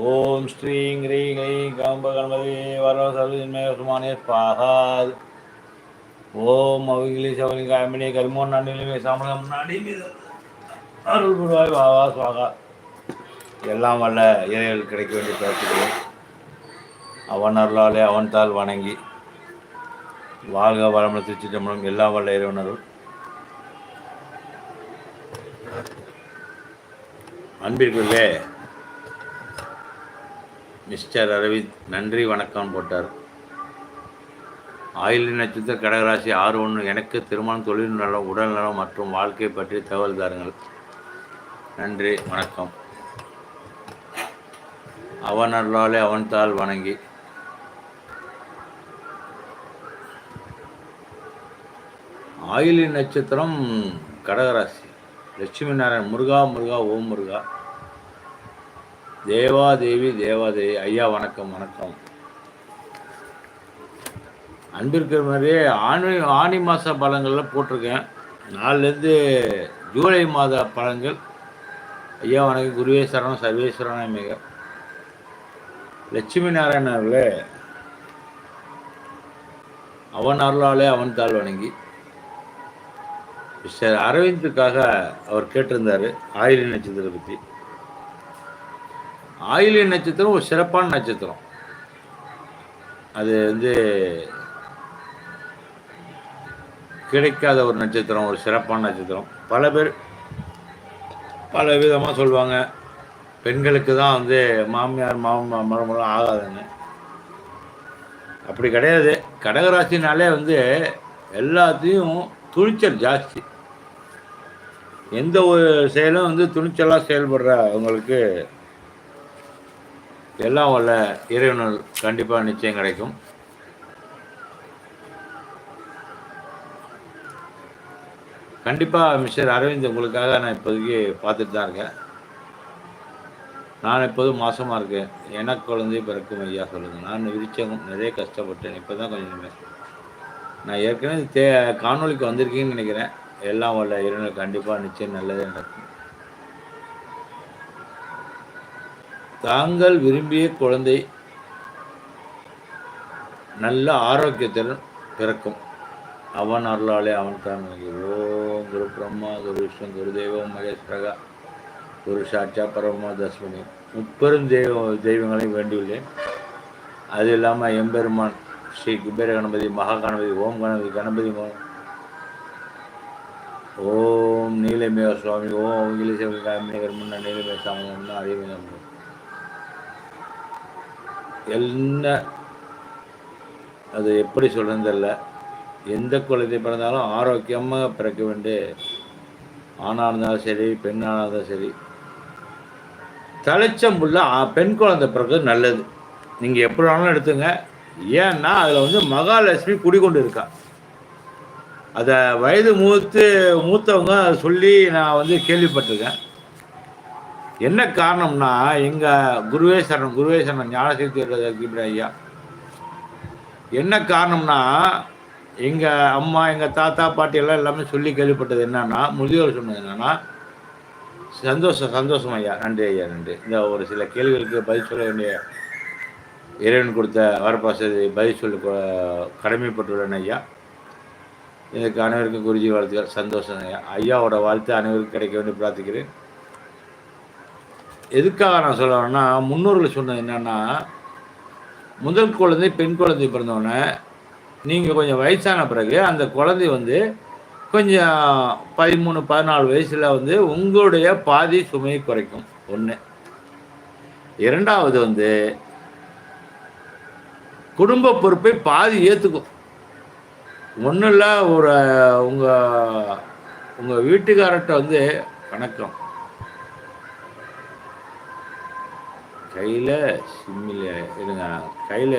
ஓம் ஸ்ரீங் ஹ்ரீங் ஐங் காம்ப கணபதி வரவ சர்வஜன்மே சுமானே ஸ்வாஹாத் ஓம் அவிங்கிலி சவலி காமினி கல்மோன் நன்னிலுமே சாமலம் நாடி மீது அருள் குருவாய் வாவா சுவாகா எல்லாம் வல்ல இறைகள் கிடைக்க வேண்டிய பிரார்த்திக்கிறேன் அவன் அருளாலே அவன் தாள் வணங்கி வாழ்க வளமுடன் திருச்சி எல்லாம் வல்ல இறைவனருள் அன்பிற்குள்ளே மிஸ்டர் அரவிந்த் நன்றி வணக்கம் போட்டார். ஆயுள் நட்சத்திர கடகராசி ஆறு ஒன்று எனக்கு திருமணம் தொழில் நலம் உடல் நலம் மற்றும் வாழ்க்கை பற்றி தகவல் தாருங்கள் நன்றி வணக்கம். அவன் அருளாலே அவன் தாள் வணங்கி. ஆயிலி நட்சத்திரம் கடகராசி. லட்சுமி நாராயண் முருகா முருகா ஓம் முருகா. தேவாதேவி தேவாதேவி ஐயா வணக்கம் வணக்கம். அன்பிருக்கிற மாதிரியே ஆணி ஆணி மாத பழங்கள்லாம் போட்டிருக்கேன். நாலுலேருந்து ஜூலை மாத பழங்கள். ஐயா வணக்கம் குருவேஸ்வரன் சர்வேஸ்வரன் மிக லட்சுமி நாராயணன் அவர்களே அவன் அருளாலே அவன் தாழ் வணங்கி. மிஸ்டர் அரவிந்துக்காக அவர் கேட்டிருந்தார் ஆயிலி நட்சத்திரத்தை பற்றி ஆயிலிய நட்சத்திரம் ஒரு சிறப்பான நட்சத்திரம். அது வந்து கிடைக்காத ஒரு நட்சத்திரம் ஒரு சிறப்பான நட்சத்திரம். பல பேர் பல விதமாக சொல்லுவாங்க பெண்களுக்கு தான் வந்து மாமியார் மாமா மரமெல்லாம் ஆகாதுன்னு. அப்படி கிடையாது. கடகராசினாலே வந்து எல்லாத்தையும் துணிச்சல் ஜாஸ்தி. எந்த ஒரு செயலும் வந்து துணிச்சலாக செயல்படுற அவங்களுக்கு எல்லாம் வல்ல இறைவனால் கண்டிப்பாக நிச்சயம் கிடைக்கும். கண்டிப்பாக மிஸ்டர் அரவிந்த் உங்களுக்காக நான் இப்போதைக்கு பார்த்துட்டு தான் இருக்கேன். நான் எப்போதும் மாசமாக இருக்கேன். எனக்கு குழந்தை பிறக்கும் ஐயா சொல்லுங்கள் நான் விரிச்சகம் நிறைய கஷ்டப்பட்டேன். இப்போ தான் கொஞ்சம் நான் ஏற்கனவே தே காணொலிக்கு வந்திருக்கீங்கன்னு நினைக்கிறேன். எல்லாம் வல்ல இறைவனால் கண்டிப்பாக நிச்சயம் நல்லதே நடக்கும். தாங்கள் விரும்பிய குழந்தை நல்ல ஆரோக்கியத்துடன் பிறக்கும். அவன் அருளாலே அவன் தான் ஓம் குரு பிரம்மா குரு விஷ்ணு குரு தெய்வம் மகேஸ்வரகா குரு சாட்சா பரமா தஸ்மணி முப்பெரும் தெய்வ தெய்வங்களை வேண்டியுள்ளேன். அது இல்லாமல் எம்பெருமான் ஸ்ரீ குபேர கணபதி மகா கணபதி ஓம் கணபதி கணபதி மோ- ஓம் நீலமேவ சுவாமி ஓம் இங்கிலீஷ் முன்ன நீலமேக சாமி அதே என்ன? அது எப்படி சொல்கிறதில்ல எந்த குழந்தை பிறந்தாலும் ஆரோக்கியமாக பிறக்க வேண்டிய ஆணாக இருந்தாலும் சரி பெண்ணாக இருந்தாலும் சரி தலைச்சம்புள்ள பெண் குழந்தை பிறகு நல்லது. நீங்கள் எப்படி வேணாலும் எடுத்துங்க. ஏன்னா அதில் வந்து மகாலட்சுமி குடிக்கொண்டு இருக்கா அதை வயது மூத்து மூத்தவங்க சொல்லி நான் வந்து கேள்விப்பட்டிருக்கேன். என்ன காரணம்னா எங்கள் குருவேஸ்வரன் குருவேஸ்வரன் குருவே சரணம் ஐயா. என்ன காரணம்னா எங்கள் அம்மா எங்கள் தாத்தா பாட்டி எல்லாம் எல்லாமே சொல்லி கேள்விப்பட்டது என்னன்னா முதியோர் சொன்னது என்னன்னா சந்தோஷம் சந்தோஷம் ஐயா. நன்றி ஐயா நன்றி. இந்த ஒரு சில கேள்விகளுக்கு பதில் சொல்ல வேண்டிய இறைவன் கொடுத்த வரப்பாசதி பதில் சொல்ல கடமைப்பட்டுள்ளேன் ஐயா. இதுக்கு அனைவருக்கும் குருஜி வாழ்த்துக்கள். சந்தோஷம் ஐயா. ஐயாவோட வாழ்த்து அனைவருக்கும் கிடைக்க வேண்டி பிரார்த்திக்கிறேன். எதுக்காக நான் சொல்லுவேன்னா முன்னோர்கள் சொன்னது என்னன்னா முதல் குழந்தை பெண் குழந்தை பிறந்தோடனே நீங்கள் கொஞ்சம் வயசான பிறகு அந்த குழந்தை வந்து கொஞ்சம் பதிமூணு பதினாலு வயசில் வந்து உங்களுடைய பாதி சுமையை குறைக்கும். ஒன்று இரண்டாவது வந்து குடும்ப பொறுப்பை பாதி ஏற்றுக்கும் ஒன்றும் இல்லை ஒரு உங்கள் உங்கள் வீட்டுக்காரர்கிட்ட வந்து வணக்கம். கையில் சிம்மில் இருங்க. கையில்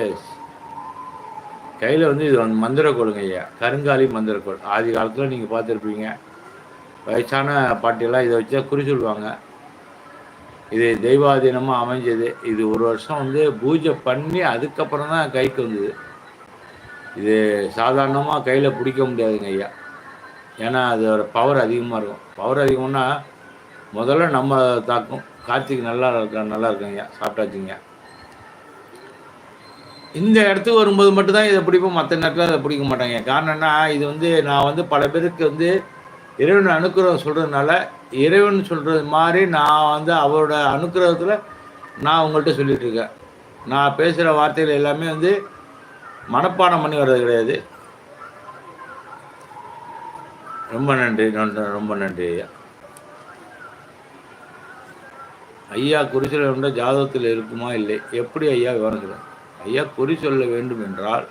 கையில் வந்து இது வந்து மந்திரக்கோளுங்க ஐயா. கருங்காலி மந்திரக்கோள் ஆதி காலத்தில் நீங்கள் பார்த்துருப்பீங்க. வயசான பாட்டியெல்லாம் இதை வச்சா குறி சொல்லுவாங்க. இது தெய்வாதீனமாக அமைஞ்சது. இது ஒரு வருஷம் வந்து பூஜை பண்ணி அதுக்கப்புறம் தான் கைக்கு வந்தது. இது சாதாரணமாக கையில் பிடிக்க முடியாதுங்க ஐயா. ஏன்னா அதோட பவர் அதிகமாக இருக்கும். பவர் அதிகம்னா முதல்ல நம்ம தாக்கும். கார்த்திக் நல்லா இருக்க? நல்லா இருக்குங்க. சாப்பிட்டாச்சுங்க. இந்த இடத்துக்கு வரும்போது மட்டும்தான் இதை பிடிப்போம். மற்ற நேரத்தில் அதை பிடிக்க மாட்டாங்க. காரணம் என்ன இது வந்து நான் வந்து பல பேருக்கு வந்து இறைவன் அனுக்கிரகம் சொல்கிறதுனால இறைவன் சொல்கிறது மாதிரி நான் வந்து அவரோட அனுக்கிரகத்தில் நான் உங்கள்கிட்ட சொல்லிகிட்டு இருக்கேன். நான் பேசுகிற வார்த்தைகள் எல்லாமே வந்து மனப்பாடம் பண்ணி வர்றது கிடையாது. ரொம்ப நன்றி. நன்றி. ரொம்ப நன்றி ஐயா. ஐயா குறிச்சொல் வேண்டாம் ஜாதகத்தில் இருக்குமா இல்லை? எப்படி ஐயா விவரிக்கிறார்? ஐயா குறி சொல்ல வேண்டும் என்றால்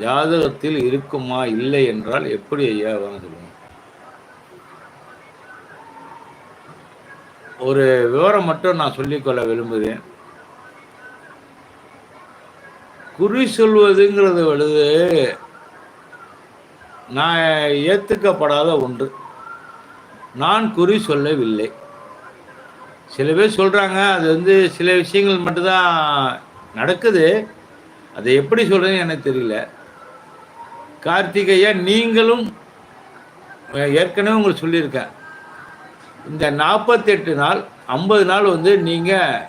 ஜாதகத்தில் இருக்குமா இல்லை என்றால் எப்படி ஐயா விவரம் சொல்லுங்க ஒரு விவரம் மட்டும் நான் சொல்லிக்கொள்ள விரும்புகிறேன். குறி சொல்வதுங்கிறது வந்து நான் ஏற்றுக்கப்படாத ஒன்று. நான் குறி சொல்லவில்லை. சில பேர் சொல்கிறாங்க அது வந்து சில விஷயங்கள் மட்டும்தான் நடக்குது. அதை எப்படி சொல்கிறேன்னு எனக்கு தெரியல. கார்த்திகையா நீங்களும் ஏற்கனவே உங்களுக்கு சொல்லியிருக்கேன். இந்த நாற்பத்தெட்டு நாள் ஐம்பது நாள் வந்து நீங்கள்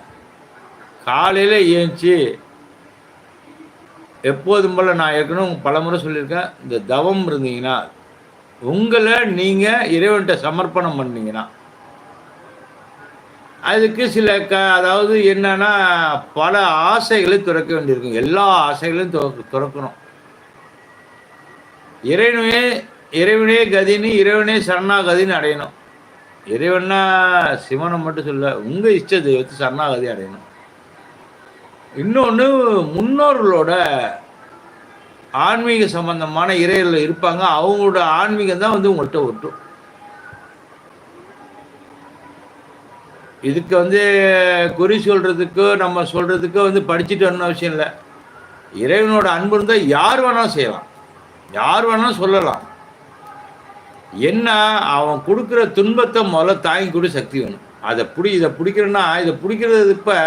காலையில் ஏஞ்சி எப்போதும் போல் நான் ஏற்கனவே பல முறை சொல்லியிருக்கேன் இந்த தவம் இருந்தீங்கன்னா உங்களை நீங்கள் இறைவன்கிட்ட சமர்ப்பணம் பண்ணீங்கன்னா அதுக்கு சில க அதாவது என்னன்னா பல ஆசைகளை துறக்க வேண்டியிருக்கும். எல்லா ஆசைகளையும் துறக்கணும். இறைவனே இறைவனே கதின்னு இறைவனே சரணாகதின்னு அடையணும். இறைவனா சிவனை மட்டும் சொல்ல உங்க இஷ்ட தெய்வத்தை சரணாகதி அடையணும். இன்னொன்று முன்னோர்களோட ஆன்மீக சம்பந்தமான இறைகளில் இருப்பாங்க. அவங்களோட ஆன்மீகம் தான் வந்து உங்கள்கிட்ட ஒட்டும். இதுக்கு வந்து குறி சொல்றதுக்கோ நம்ம சொல்றதுக்கோ வந்து படிச்சுட்டு வரணும் அவசியம் இல்லை. இறைவனோட அன்பு இருந்தால் யார் வேணாலும் செய்யலாம். யார் வேணாலும் சொல்லலாம். என்ன அவன் கொடுக்குற துன்பத்தை முதல்ல தாங்கி கூட சக்தி வேணும். அதை பிடி இதை பிடிக்கிறேன்னா இதை பிடிக்கிறது இப்போ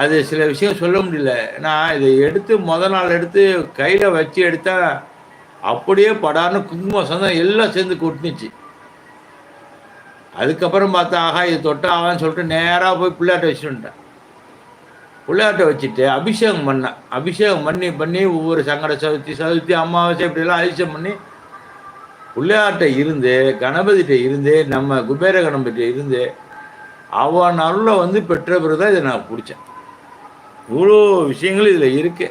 அது சில விஷயம் சொல்ல முடியல. நான் இதை எடுத்து முத நாள் எடுத்து கையில் வச்சு எடுத்தா அப்படியே படார்னு குங்குமம் சந்தம் எல்லாம் சேர்ந்து கொட்டுனுச்சு. அதுக்கப்புறம் பார்த்தா ஆகா இது தொட்ட ஆகான்னு சொல்லிட்டு நேராக போய் பிள்ளையாட்ட வச்சுட்டேன் பிள்ளையாட்ட வச்சுட்டு அபிஷேகம் பண்ணேன் அபிஷேகம் பண்ணி பண்ணி ஒவ்வொரு சங்கட சதுர்த்தி சதுர்த்தி அமாவாசை இப்படிலாம் அபிஷேகம் பண்ணி பிள்ளையாட்ட இருந்து கணபதிட்ட இருந்து நம்ம குபேர கணபதிட்ட இருந்து அவன் அருளை வந்து பெற்ற பிறகு தான் இதை நான் பிடிச்சேன். இவ்வளோ விஷயங்கள் இதில் இருக்கு.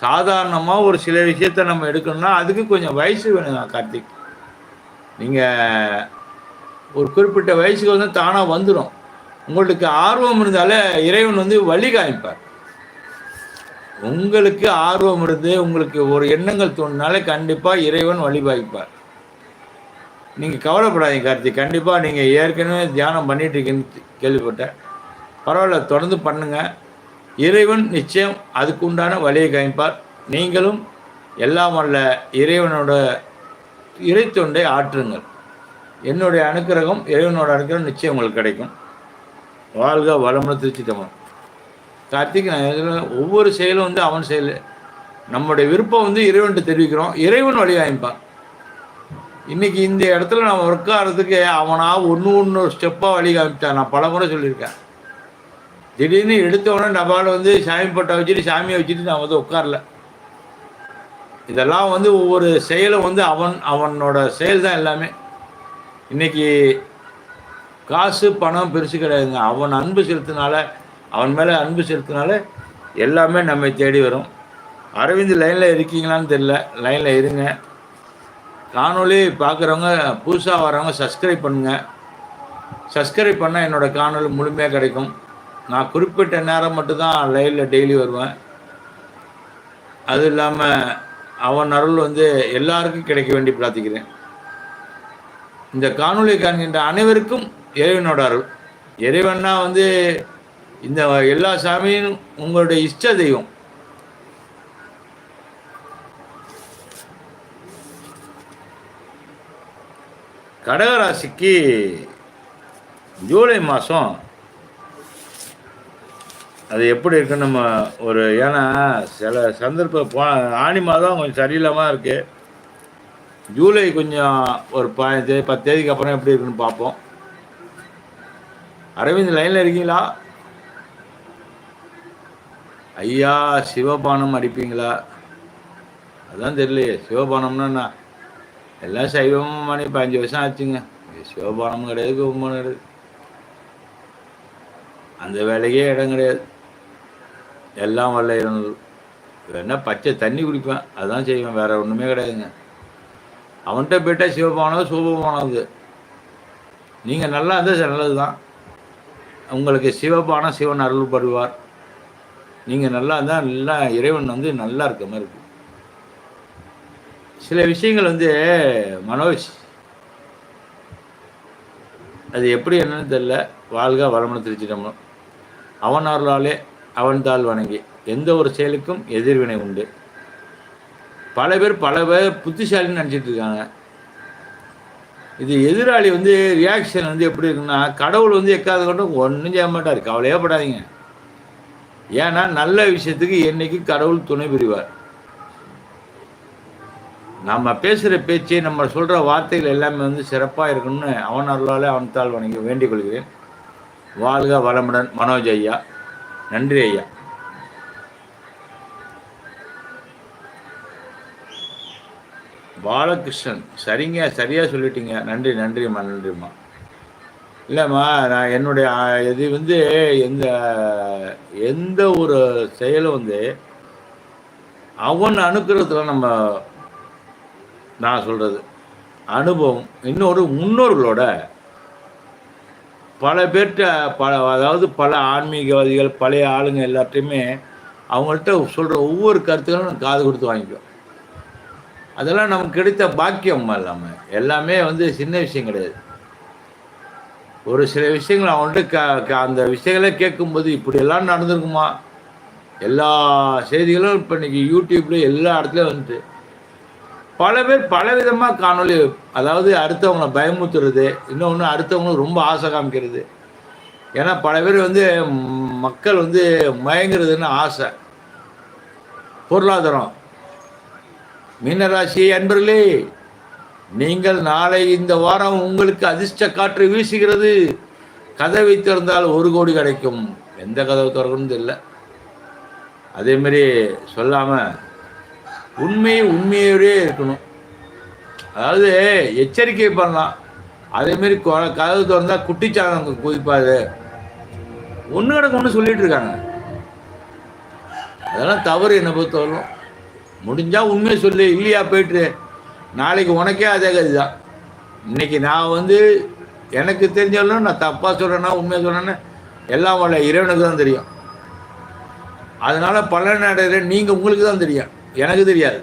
சாதாரணமாக ஒரு சில விஷயத்த நம்ம எடுக்கணும்னா அதுக்கு கொஞ்சம் வயசு வேணுங்க கார்த்திக். நீங்கள் ஒரு குறிப்பிட்ட வயசுக்கு வந்து தானாக வந்துடும் உங்களுக்கு ஆர்வம் இருந்தாலே இறைவன் வந்து வழி காமிப்பார். உங்களுக்கு ஆர்வம் இருந்து உங்களுக்கு ஒரு எண்ணங்கள் தோணுனாலே கண்டிப்பாக இறைவன் வழிபாய்ப்பார் நீங்கள் கவலைப்படாதீங்க கார்த்தி கண்டிப்பாக நீங்கள் ஏற்கனவே தியானம் பண்ணிட்டு இருக்கீங்கன்னு கேள்விப்பட்டேன். பரவாயில்ல தொடர்ந்து பண்ணுங்கள் இறைவன் நிச்சயம் அதுக்குண்டான வழியை காமிப்பார். நீங்களும் எல்லாம் அல்ல இறைவனோட இறைத்தொண்டை ஆற்றுங்கள். என்னுடைய அனுக்கிரகம் இறைவனோட அனுக்கிரகம் நிச்சயம் உங்களுக்கு கிடைக்கும். வாழ்க வளமுடன் திருச்சி தமிழ் கார்த்திக் நான் ஒவ்வொரு செயலும் வந்து அவன் செயல். நம்முடைய விருப்பம் வந்து இறைவன்ட்டு தெரிவிக்கிறோம். இறைவன் வழி வாங்கிப்பான் இன்னைக்கு இந்த இடத்துல நான் ஒர்க் ஆகிறதுக்கு அவனா ஒன்று ஒன்று ஸ்டெப்பாக வழி காமிச்சான் நான் பல முறை சொல்லியிருக்கேன். திடீர்னு எடுத்தவொடனே டபால் வந்து சாமி பட்டை வச்சுட்டு சாமியை வச்சுட்டு நான் வந்து உட்காரல. இதெல்லாம் வந்து ஒவ்வொரு செயலும் வந்து அவன் அவனோட செயல் தான் எல்லாமே. இன்னைக்கு காசு பணம் பெருசு கிடையாதுங்க. அவன் அன்பு செலுத்தினால அவன் மேலே அன்பு செலுத்தினால எல்லாமே நம்மை தேடி வரும். அரவிந்த் லைனில் இருக்கீங்களான்னு தெரில லைனில் இருங்க. காணொலி பார்க்குறவங்க புதுசாக வரவங்க சப்ஸ்கிரைப் பண்ணுங்கள் சப்ஸ்கிரைப் பண்ணால் என்னோட காணொலி முழுமையாக கிடைக்கும். நான் குறிப்பிட்ட நேரம் மட்டும்தான் லைவில் டெய்லி வருவேன். அது இல்லாமல் அவன் அருள் வந்து எல்லாருக்கும் கிடைக்க வேண்டி பிரார்த்திக்கிறேன். இந்த காணொளி காண்கின்ற அனைவருக்கும் இறைவனோட அருள். இறைவன்னா வந்து இந்த எல்லா சாமியும் உங்களுடைய இஷ்ட தெய்வம். கடகராசிக்கு ஜூலை மாதம் அது எப்படி இருக்குன்னு நம்ம ஒரு ஏன்னா சில சந்தர்ப்பம் போ ஆனி மாதம் கொஞ்சம் சரியில்லாமல் இருக்கு. ஜூலை கொஞ்சம் ஒரு பதினஞ்சு பத்து தேதிக்கு அப்புறம் எப்படி இருக்குன்னு பார்ப்போம். அரவிந்த் லைனில் இருக்கீங்களா? ஐயா சிவபானம் அடிப்பீங்களா? அதான் தெரியலையே சிவபானம்னா என்ன? எல்லாம் சைவமும் மணி பதினஞ்சு வருஷம் ஆச்சுங்க. சிவபானம் கிடையாது கும்பம் கிடையாது. அந்த வேலைக்கே இடம் கிடையாது. எல்லாம் வரல இருந்தது வேணா பச்சை தண்ணி குடிப்பேன். அதான் செய்வேன். வேற ஒன்றுமே கிடையாதுங்க. அவன்கிட்ட போயிட்டா சிவபானது சூபமானது அது நீங்கள் நல்லா இருந்தால் நல்லது தான் உங்களுக்கு சிவபான சிவன் அருள் படுவார். நீங்கள் நல்லா இருந்தால் நல்லா இறைவன் வந்து நல்லா இருக்க மாதிரி இருக்கும் சில விஷயங்கள் வந்து மனோஜ் அது எப்படி என்னன்னு தெரியல. வாழ்க வளமுடன் திருச்சிட்டோம் அவன் அருளாலே அவன் தாழ் வணங்கி எந்த ஒரு செயலுக்கும் எதிர்வினை உண்டு. பல பேர் பல பேர் புத்திசாலின்னு நினச்சிட்டு இருக்காங்க. இது எதிராளி வந்து ரியாக்ஷன் வந்து எப்படி இருக்குன்னா கடவுள் வந்து எக்காத கொண்டும் ஒன்றும் செய்ய மாட்டார். கவலையே படாதீங்க. ஏன்னா நல்ல விஷயத்துக்கு என்னைக்கு கடவுள் துணை புரிவார். நம்ம பேசுகிற பேச்சு நம்ம சொல்கிற வார்த்தைகள் எல்லாமே வந்து சிறப்பாக இருக்கணும்னு அவன் அருளாலே அவன் தாள் வணங்கி வேண்டிக் கொள்கிறேன். வாழ்க வளமுடன் மனோஜ் ஐயா. நன்றி ஐயா. பாலகிருஷ்ணன். சரிங்க சரியாக சொல்லிட்டீங்க. நன்றி நன்றிம்மா நன்றிம்மா. இல்லைம்மா நான் என்னுடைய இது வந்து எந்த எந்த ஒரு செயலும் வந்து அவன் அனுக்கிறதுல நம்ம நான் சொல்கிறது அனுபவம். இன்னொரு முன்னோர்களோட பல பேர்கிட்ட பல அதாவது பல ஆன்மீகவாதிகள் பழைய ஆளுங்க எல்லாத்தையுமே அவங்கள்ட்ட சொல்கிற ஒவ்வொரு கருத்துக்களும் நான் காது கொடுத்து வாங்கிக்குவேன். அதெல்லாம் நமக்கு கிடைத்த பாக்கியம் இல்லாமல் எல்லாமே வந்து சின்ன விஷயம் கிடையாது. ஒரு சில விஷயங்கள் அவன்கிட்ட க க- அந்த விஷயங்களே கேட்கும்போது இப்படியெல்லாம் நடந்திருக்குமா? எல்லா செய்திகளும் இப்போ இன்னைக்கு யூடியூப்ல எல்லா இடத்துலையும் வந்துட்டு. பல பேர் பல விதமாக காணொளி அதாவது அடுத்தவங்களை பயமுத்துறது இன்னொன்று அடுத்தவங்களுக்கு ரொம்ப ஆசை காமிக்கிறது. ஏன்னா பல பேர் வந்து மக்கள் வந்து மயங்குறதுன்னு ஆசை. பொருளாதாரம். மீனராசி அன்பர்களே நீங்கள் நாளை இந்த வாரம் உங்களுக்கு அதிர்ஷ்ட காற்று வீசுகிறது. கதவை திறந்தால் ஒரு கோடி கிடைக்கும். எந்த கதவு திறக்கணும் தெரியல. அதேமாரி சொல்லாமல் சொல்லாம உண்மை உண்மையோடே இருக்கணும். அதாவது எச்சரிக்கை பண்ணலாம். அதேமாரி கொ- கதவு திறந்தால் குட்டிச்சாதம் குதிப்பாது ஒன்று கிடக்கு ஒன்று சொல்லிட்டு இருக்காங்க. அதெல்லாம் தவறு என்னை பொறுத்தவரைக்கும் முடிஞ்சால் உண்மையை சொல்லு இல்லையா போயிட்டு? நாளைக்கு உனக்கே அதே கதி தான் இன்னைக்கு நான் வந்து எனக்கு தெரிஞ்சாலும் நான் தப்பாக சொல்கிறேன்னா உண்மையை சொல்கிறேன்னா எல்லாம் வல்ல இறைவனுக்கு தான் தெரியும். அதனால் பலன் அடைகிற நீங்கள் உங்களுக்கு தான் தெரியும். எனக்கு தெரியாது.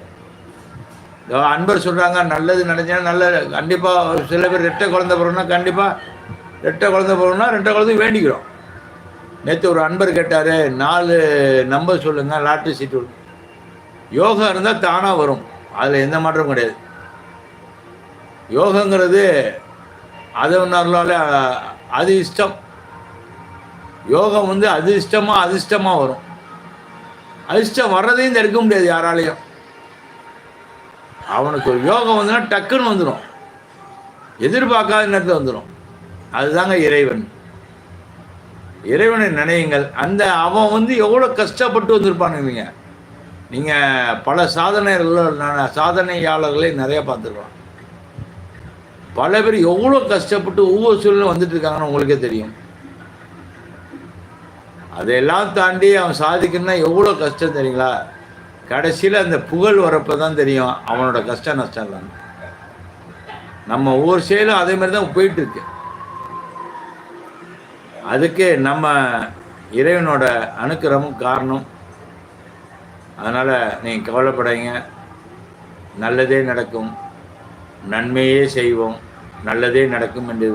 அன்பர் சொல்கிறாங்க நல்லது நினைச்சா நல்ல கண்டிப்பாக சில பேர் ரெட்டை குழந்தை பிறகுனா கண்டிப்பாக ரெட்டை குழந்தை பிறகுனா ரெட்டை குழந்தை வேண்டிக்கிறோம். நேற்று ஒரு அன்பர் கேட்டார் நாலு நம்பர் சொல்லுங்கள் லாட்ரி சீட்டு யோகா இருந்தால் தானாக வரும். அதில் எந்த மாற்றமும் கிடையாது. யோகங்கிறது அது ஒன்றால அது இஷ்டம். யோகம் வந்து அதிர்ஷ்டமாக அதிர்ஷ்டமாக வரும். அதிர்ஷ்டம் வர்றதையும் தடுக்க முடியாது யாராலையும். அவனுக்கு ஒரு யோகம் வந்துன்னா டக்குன்னு வந்துடும் எதிர்பார்க்காத நேரத்தில் வந்துடும் அதுதாங்க இறைவன். இறைவனை நினையுங்கள். அந்த அவன் வந்து எவ்வளோ கஷ்டப்பட்டு வந்திருப்பானுங்க நீங்கள் பல சாதனைகள் சாதனையாளர்களை நிறையா பார்த்துருக்கலாம் பல பேர் எவ்வளோ கஷ்டப்பட்டு ஒவ்வொரு சூழ்நிலை வந்துட்டு இருக்காங்கன்னு உங்களுக்கே தெரியும். அதையெல்லாம் தாண்டி அவன் சாதிக்கணும்னா எவ்வளோ கஷ்டம் தெரியுங்களா? கடைசியில் அந்த புகழ் வரப்போ தான் தெரியும் அவனோட கஷ்ட நஷ்டம் இல்லை நம்ம ஒவ்வொரு செயலும் அதே மாதிரி தான் போயிட்டு இருக்கு அதுக்கு நம்ம இறைவனோட அணுக்கிறமும் காரணம் அதனால் நீங்கள் கவலைப்படாதீங்க. நல்லதே நடக்கும். நன்மையே செய்வோம். நல்லதே நடக்கும் என்று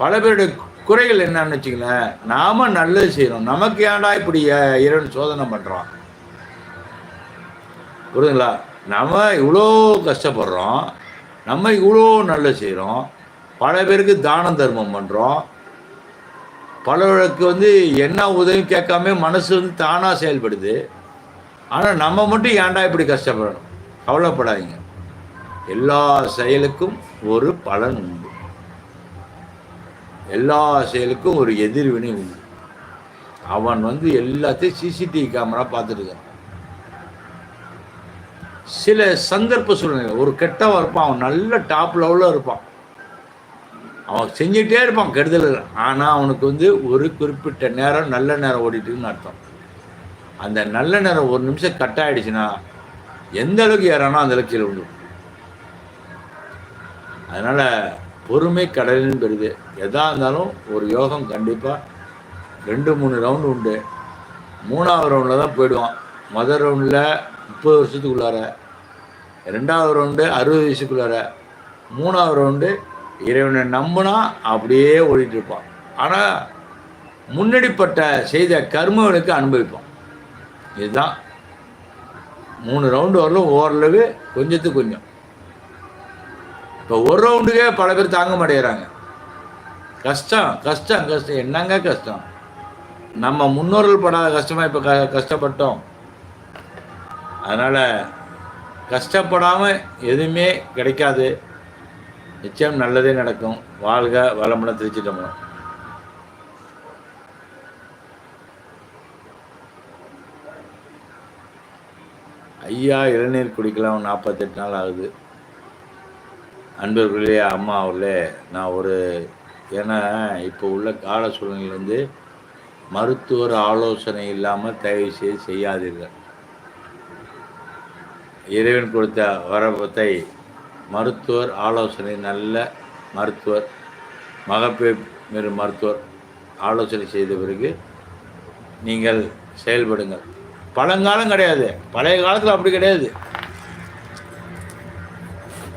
பல பேருடைய குறைகள் என்னன்னு வச்சுங்களேன் நாம நல்லது செய்யறோம் நமக்கு ஏன்டா இப்படி இறைவன் சோதனை பண்றோம் புரியுதுங்களா? நம்ம இவ்வளோ கஷ்டப்படுறோம். நம்ம இவ்வளோ நல்லது செய்கிறோம் பல பேருக்கு தானம் தர்மம் பண்ணுறோம் பலருக்கு வந்து என்ன உதவி கேட்காம மனசு வந்து தானாக செயல்படுது. ஆனால் நம்ம மட்டும் ஏன்டா இப்படி கஷ்டப்படணும் கவலைப்படாதீங்க. எல்லா செயலுக்கும் ஒரு பலன் உண்டு. எல்லா செயலுக்கும் ஒரு எதிர்வினை உண்டு. அவன் வந்து எல்லாத்தையும் சிசிடிவி கேமரா பார்த்துருக்கான் சில சந்தர்ப்ப சூழ்நிலை ஒரு கெட்டவன் இருப்பான் அவன் நல்ல டாப் லெவலில் இருப்பான். அவன் செஞ்சுட்டே இருப்பான் கெடுதல். ஆனால் அவனுக்கு வந்து ஒரு குறிப்பிட்ட நேரம் நல்ல நேரம் ஓடிட்டுன்னு அர்த்தம். அந்த நல்ல நேரம் ஒரு நிமிஷம் கட் ஆகிடுச்சுன்னா எந்த அளவுக்கு ஏறானோ அந்த அளவுக்கு கீழே விழுந்துடும் அதனால் பொறுமை கடலின் பெறுது. எதா இருந்தாலும் ஒரு யோகம் கண்டிப்பாக ரெண்டு மூணு ரவுண்டு உண்டு. மூணாவது ரவுண்டில் தான் போயிடுவான். முதல் ரவுண்டில் முப்பது வருஷத்துக்குள்ளார. ரெண்டாவது ரவுண்டு அறுபது வயசுக்குள்ளார. மூணாவது ரவுண்டு இறைவனை நம்பினா அப்படியே ஓடிட்டு இருப்பான். ஆனால் முன்னடிப்பட்ட செய்த கர்மங்களுக்கு அனுபவிப்பான். இதுதான். மூணு ரவுண்டு வரலும் ஓரளவு கொஞ்சத்துக்கு கொஞ்சம். இப்போ ஒரு ரவுண்டுக்கே பல பேர் தாங்க மாட்டேங்கிறாங்க. கஷ்டம் கஷ்டம் கஷ்டம். என்னங்க கஷ்டம்? நம்ம முன்னோர்கள் படாத கஷ்டமாக இப்போ க கஷ்டப்பட்டோம். அதனால் கஷ்டப்படாமல் எதுவுமே கிடைக்காது. நிச்சயம் நல்லதே நடக்கும். வாழ்க வளமுடன் திருச்சிட்டம்பலம் ஐயா இளநீர் குடிக்கலாம் நாற்பத்தெட்டு நாள் ஆகுது. அன்பர்களே அம்மா அவர்களே நான் ஒரு ஏன்னா இப்போ உள்ள கால சூழ்நிலை வந்து மருத்துவர் ஆலோசனை இல்லாமல் தயவு செய்து செய்யாதீர்கள். இறைவன் கொடுத்த வரபத்தை மருத்துவர் ஆலோசனை நல்ல மருத்துவர் மகப்பேறு மருத்துவர் ஆலோசனை செய்த பிறகு நீங்கள் செயல்படுங்கள். பழங்காலம் கிடையாது. பழைய காலத்தில் அப்படி கிடையாது.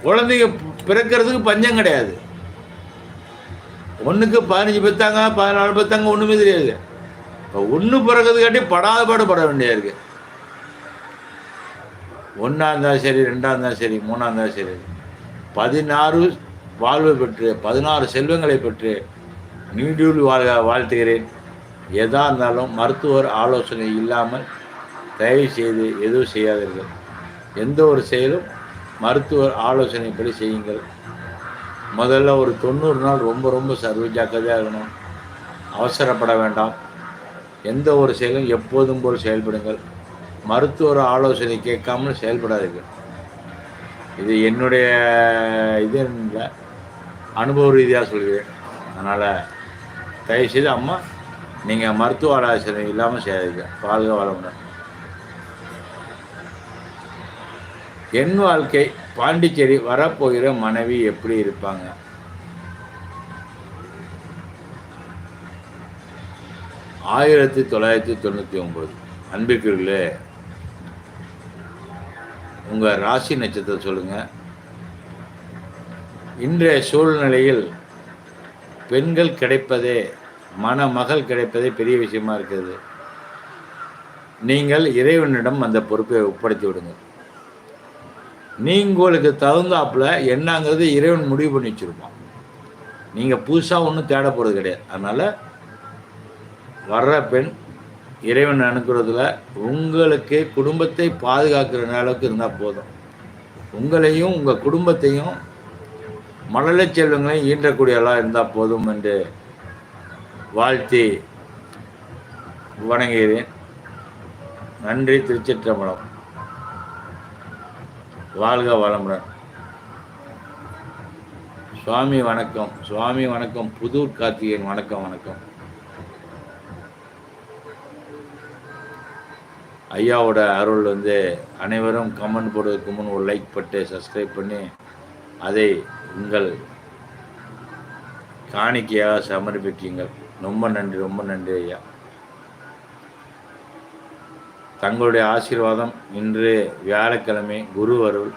குழந்தைங்க பிறக்கிறதுக்கு பஞ்சம் கிடையாது. ஒன்றுக்கு பதினஞ்சு பெத்தாங்க பதினாலு பத்தாங்க ஒன்றுமே தெரியாது. இப்போ ஒன்று பிறக்கிறதுக்காட்டி படாத பாடு பட வேண்டியது இருக்குது ஒன்றா இருந்தாலும் சரி ரெண்டாக இருந்தாலும் சரி மூணாக இருந்தாலும் சரி. பதினாறு வாழ்வு பெற்று பதினாறு செல்வங்களை பெற்று நீடூழ் வாழ்க வாழ்த்துகிறேன். எதாக இருந்தாலும் மருத்துவர் ஆலோசனை இல்லாமல் தயவு செய்து எதுவும் செய்யாதீர்கள். எந்த ஒரு செயலும் மருத்துவர் ஆலோசனைப்படி செய்யுங்கள். முதல்ல ஒரு தொண்ணூறு நாள் ரொம்ப ரொம்ப சர்வ ஜாக்கிரதையாக இருக்கணும். அவசரப்பட வேண்டாம். எந்த ஒரு செயலும் எப்போதும் போல் செயல்படுங்கள். மருத்துவர் ஆலோசனை கேட்காமல் செயல்படாதீர்கள். இது என்னுடைய இது இல்லை. அனுபவ ரீதியாக சொல்கிறேன். அதனால் தயவுசெய்து அம்மா நீங்கள் மருத்துவ ஆலோசனை இல்லாமல் செய்யாதீங்க. வாழ்க வளமுடன். என் வாழ்க்கை பாண்டிச்சேரி வரப்போகிற மனைவி எப்படி இருப்பாங்க? ஆயிரத்தி தொள்ளாயிரத்தி தொண்ணூற்றி ஒம்பது அன்பிற்குள்ளே உங்கள் ராசி நட்சத்திரம் சொல்லுங்கள் இன்றைய சூழ்நிலையில் பெண்கள் கிடைப்பதே மணமகள் கிடைப்பதே பெரிய விஷயமா இருக்குது நீங்கள் இறைவனிடம் அந்த பொறுப்பை ஒப்படைத்து விடுங்கள். நீங்களுக்கு தகுந்தாப்புல என்னங்கிறது இறைவன் முடிவு பண்ணி வச்சிருப்பான். நீங்கள் புதுசாக ஒன்றும் தேட போகிறது கிடையாது. அதனால் வர்ற பெண் இறைவன் அனுப்புறதுல உங்களுக்கு குடும்பத்தை பாதுகாக்கிற அளவுக்கு இருந்தால் போதும். உங்களையும் உங்கள் குடும்பத்தையும் மழலை செல்வங்களையும் ஈன்றக்கூடியவளாக இருந்தால் போதும் என்று வாழ்த்தி வணங்குகிறேன். நன்றி திருச்சிற்றம்பலம். வாழ்க வளமுடன். சுவாமி வணக்கம். சுவாமி வணக்கம். புதூர் கார்த்திகேயன் வணக்கம் வணக்கம். ஐயாவோட அருள் வந்து அனைவரும் கமெண்ட் போடுவதற்கு முன் ஒரு லைக் பட்டு சப்ஸ்கிரைப் பண்ணி அதை உங்கள் காணிக்கையாக சமர்ப்பிக்குங்கள் ரொம்ப நன்றி ரொம்ப நன்றி ஐயா. தங்களுடைய ஆசீர்வாதம் இன்று வியாழக்கிழமை குரு அருள்.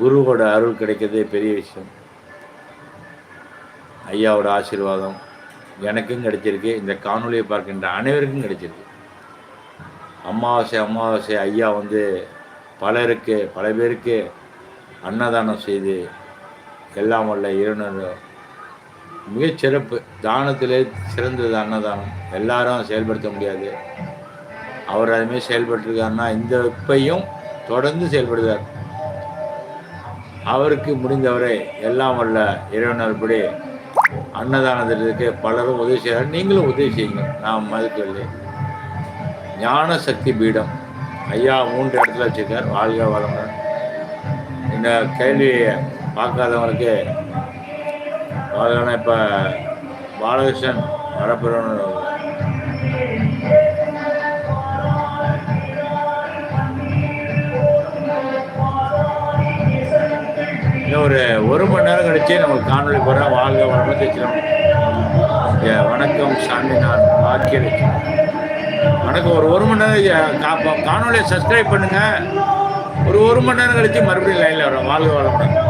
குருவோட அருள் கிடைக்கிறதே பெரிய விஷயம். ஐயாவோட ஆசீர்வாதம் எனக்கும் கிடைச்சிருக்கு இந்த காணொலியை பார்க்கின்ற அனைவருக்கும் கிடைச்சிருக்கு. அமாவாசை அமாவாசை ஐயா வந்து பலருக்கு பல பேருக்கு அன்னதானம் செய்து எல்லாம் வல்ல இருநூறு மிகச்சிறப்பு தானத்திலே சிறந்தது அன்னதானம். எல்லாரும் செயல்படுத்த முடியாது. அவர் அதுமாரி செயல்பட்டுருக்காருன்னா இந்த இப்பையும் தொடர்ந்து செயல்படுகிறார். அவருக்கு முடிந்தவரை எல்லாம் வல்ல இறைவனர்படி அன்னதானத்திற்கு பலரும் உதவி செய்கிறார் நீங்களும் உதவி செய்யுங்க நான் மதுக்கவில்லை ஞான சக்தி பீடம். ஐயா மூன்று இடத்துல வச்சுருக்கார். வாழ்க வளமுடன். இந்த கேள்வியை பார்க்காதவங்களுக்கு வாழ்க்கான இப்போ பாலகிருஷ்ணன் வரப்பெறணும் இன்னும் ஒரு ஒரு மணி நேரம் கழிச்சு நம்ம காணொலி போகிறோம் வாழ்க வளமுடன் வச்சிடும் வணக்கம் சாமி நான் பாக்கியலட்சுமி. வணக்கம். ஒரு ஒரு மணி நேரம் காப்போம். காணொலியை சப்ஸ்கிரைப் பண்ணுங்கள் ஒரு ஒரு மணி நேரம் கழிச்சு மறுபடியும் லைனில் வரோம். வாழ்க வளமுடன்.